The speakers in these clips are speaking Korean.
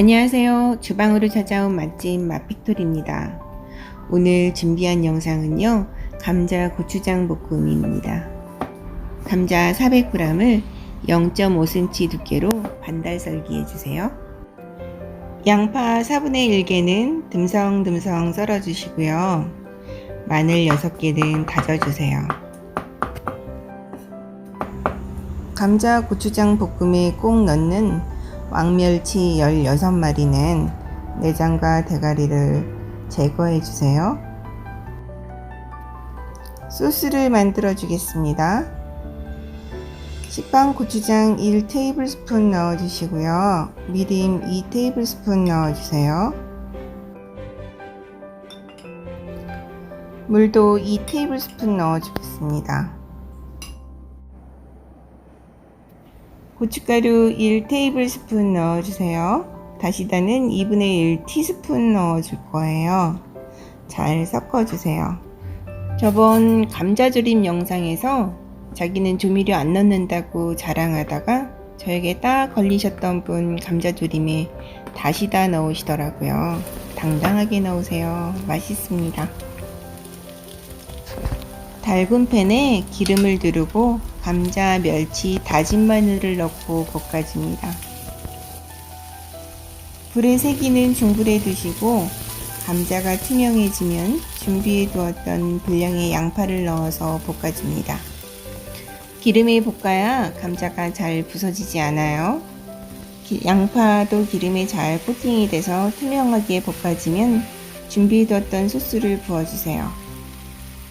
안녕하세요. 주방으로 찾아온 맛집 맛빅토리입니다. 오늘 준비한 영상은요. 감자 고추장 볶음입니다. 감자 400g을 0.5cm 두께로 반달 설기해 주세요. 양파 4분의 1개는 듬성듬성 썰어 주시고요. 마늘 6개는 다져 주세요. 감자 고추장 볶음에 꼭 넣는 왕멸치 16마리는 내장과 대가리를 제거해 주세요. 소스를 만들어 주겠습니다. 식빵 고추장 1 테이블스푼 넣어 주시고요. 미림 2 테이블스푼 넣어 주세요. 물도 2 테이블스푼 넣어 주겠습니다. 고춧가루 1테이블스푼 넣어주세요. 다시다는 2분의 1 티스푼 넣어줄 거예요. 잘 섞어주세요. 저번 감자조림 영상에서 자기는 조미료 안 넣는다고 자랑하다가 저에게 딱 걸리셨던 분 감자조림에 다시다 넣으시더라고요. 당당하게 넣으세요. 맛있습니다. 달군 팬에 기름을 두르고 감자, 멸치, 다진 마늘을 넣고 볶아줍니다. 불의 세기는 중불에 두시고 감자가 투명해지면 준비해 두었던 분량의 양파를 넣어서 볶아줍니다. 기름에 볶아야 감자가 잘 부서지지 않아요. 기- 양파도 기름에 잘 코팅이 돼서 투명하게 볶아지면 준비해 두었던 소스를 부어주세요.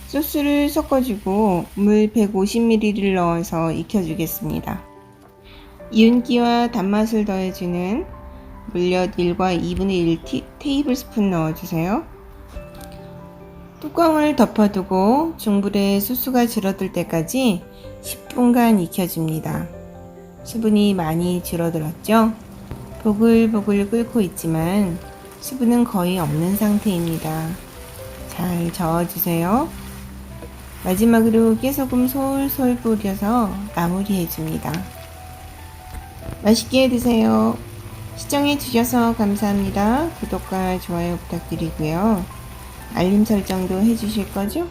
소스를 섞어주고 물 150ml를 넣어서 익혀주겠습니다. 이윤기와 단맛을 더해주는 물엿 1과 2분의 1 티, 테이블스푼 넣어주세요. 뚜껑을 덮어두고 중불에 소스가 줄어들 때까지 10분간 익혀줍니다. 수분이 많이 줄어들었죠? 보글보글 끓고 있지만 수분은 거의 없는 상태입니다. 잘 저어주세요. 마지막으로 깨소금 솔솔 뿌려서 마무리해 줍니다. 맛있게 드세요. 시청해 주셔서 감사합니다. 구독과 좋아요 부탁드리고요. 알림 설정도 해주실 거죠?